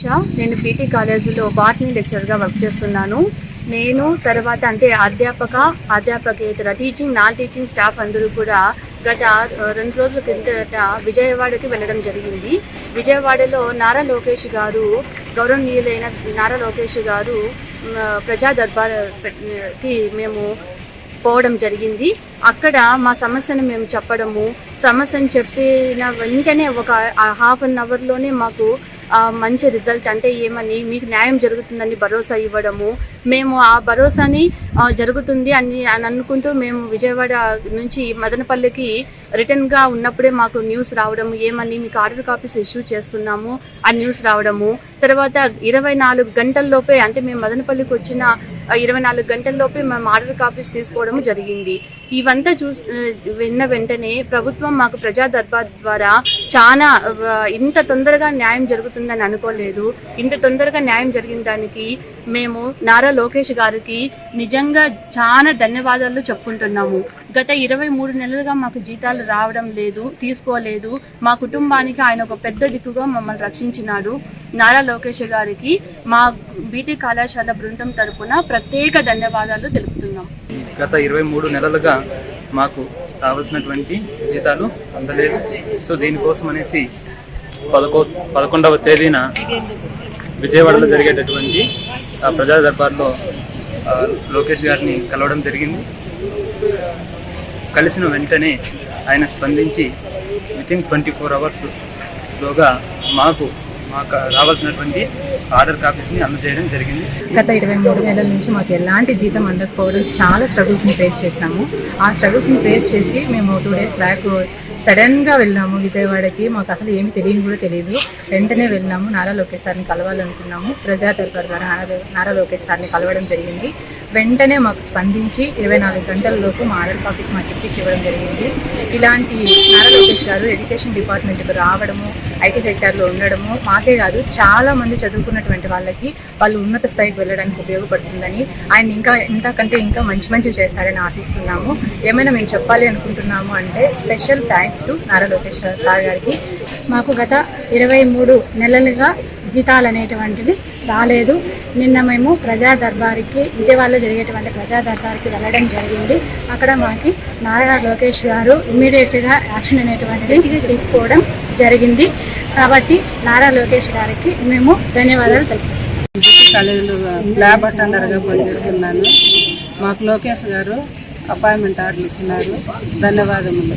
షా నేను పీటీ కాలేజీలో బాటనీ లెక్చరర్గా వర్క్ చేస్తున్నాను. నేను తర్వాత అంటే అధ్యాపక అధ్యాపకేతర టీచింగ్ నాన్ టీచింగ్ స్టాఫ్ అందరూ కూడా గత రెండు రోజుల కిందట విజయవాడకి వెళ్ళడం జరిగింది. విజయవాడలో నారా లోకేష్ గారు గౌరవనీయులైన నారా లోకేష్ గారు ప్రజా దర్బార్కి మేము పోవడం జరిగింది. అక్కడ మా సమస్యను మేము చెప్పడము సమస్యను చెప్పిన వెంటనే ఒక హాఫ్ అన్ అవర్లోనే మాకు మంచి రిజల్ట్ అంటే ఏమని మీకు న్యాయం జరుగుతుందని భరోసా ఇవ్వడము. మేము ఆ భరోసాని జరుగుతుంది అని అని అనుకుంటూ మేము విజయవాడ నుంచి మదనపల్లికి రిటర్న్గా ఉన్నప్పుడే మాకు న్యూస్ రావడము. ఏమని మీకు ఆర్డర్ కాపీస్ ఇష్యూ చేస్తున్నాము. ఆ న్యూస్ రావడము. తర్వాత ఇరవై నాలుగు గంటల్లోపే అంటే మేము మదనపల్లికి వచ్చిన ఇరవై నాలుగు గంటల్లోపే మేము ఆర్డర్ కాపీస్ తీసుకోవడం జరిగింది. ఇవంతా చూసి విన్న వెంటనే ప్రభుత్వం మాకు ప్రజా దర్బార్ ద్వారా చాలా ఇంత తొందరగా న్యాయం జరుగుతుందని అనుకోలేదు. ఇంత తొందరగా న్యాయం జరిగిన దానికి మేము నారా లోకేష్ గారికి నిజంగా చాలా ధన్యవాదాలు చెప్పుకుంటున్నాము. గత ఇరవై మూడు నెలలుగా మాకు జీతాలు రావడం లేదు తీసుకోలేదు. మా కుటుంబానికి ఆయన ఒక పెద్ద దిక్కుగా మమ్మల్ని రక్షించినాడు. నారా లోకేష్ గారికి మా బీటీ కళాశాల బృందం తరపున ప్రత్యేక ధన్యవాదాలు తెలుపుతున్నాం. గత ఇరవై మూడు నెలలుగా మాకు రావాల్సినటువంటి జీతాలు అందలేదు. సో దీనికోసం అనేసి పదకొ పదకొండవ తేదీన విజయవాడలో జరిగేటటువంటి ప్రజా దర్బార్లో లోకేష్ గారిని కలవడం జరిగింది. కలిసిన వెంటనే ఆయన స్పందించి వితిన్ ట్వంటీ ఫోర్ అవర్స్లోగా మాకు మాకు రావాల్సినటువంటి ఆర్డర్ కాపీస్ని అందజేయడం జరిగింది. గత ఇరవై మూడు నెలల నుంచి మాకు ఎలాంటి జీతం అందకపోవడం చాలా స్ట్రగుల్స్ని ఫేస్ చేసాము ఆ స్ట్రగుల్స్ని ఫేస్ చేసి మేము టూ డేస్ బ్యాక్ సడన్గా వెళ్ళాము. విజయవాడకి మాకు అసలు ఏమి తెలియని కూడా తెలియదు. వెంటనే వెళ్ళాము. నారా లోకేష్ సార్ని కలవాలనుకున్నాము. ప్రజా ద్వారా నారా నారా లోకేష్ సార్ని కలవడం జరిగింది. వెంటనే మాకు స్పందించి ఇరవై నాలుగు గంటలలోపు మా ఆర్డర్ కాపీస్ మాకు ఇప్పించి ఇవ్వడం జరిగింది. ఇలాంటి నారా లోకేష్ గారు ఎడ్యుకేషన్ డిపార్ట్మెంట్కి రావడము ఐటీ సెక్టార్లో ఉండడము మాకే కాదు చాలా మంది చదువుకున్నటువంటి వాళ్ళకి వాళ్ళు ఉన్నత స్థాయికి వెళ్ళడానికి ఉపయోగపడుతుందని ఆయన ఇంకా ఇంతకంటే ఇంకా మంచి మంచి చేస్తారని ఆశిస్తున్నాము. ఏమైనా మేము చెప్పాలి అనుకుంటున్నాము అంటే special thanks to Nara Lokesh sir గారికి. మాకు గత ఇరవై మూడు నెలలుగా జీతాలు అనేటువంటివి రాలేదు. నిన్న మేము ప్రజా దర్బార్కి విజయవాడలో జరిగేటువంటి ప్రజా దర్బార్కి వెళ్ళడం జరిగింది. అక్కడ మాకి నారా లోకేష్ గారు ఇమ్మీడియట్గా యాక్షన్ అనేటువంటిది తీసుకోవడం జరిగింది. కాబట్టి నారా లోకేష్ గారికి మేము ధన్యవాదాలు తెలుపుతున్నాం. ల్యాబ్ అటెండర్గా పనిచేస్తున్నాను. మాకు లోకేష్ గారు అపాయింట్మెంట్ ఆర్డర్ ఇచ్చినారు. ధన్యవాదములు.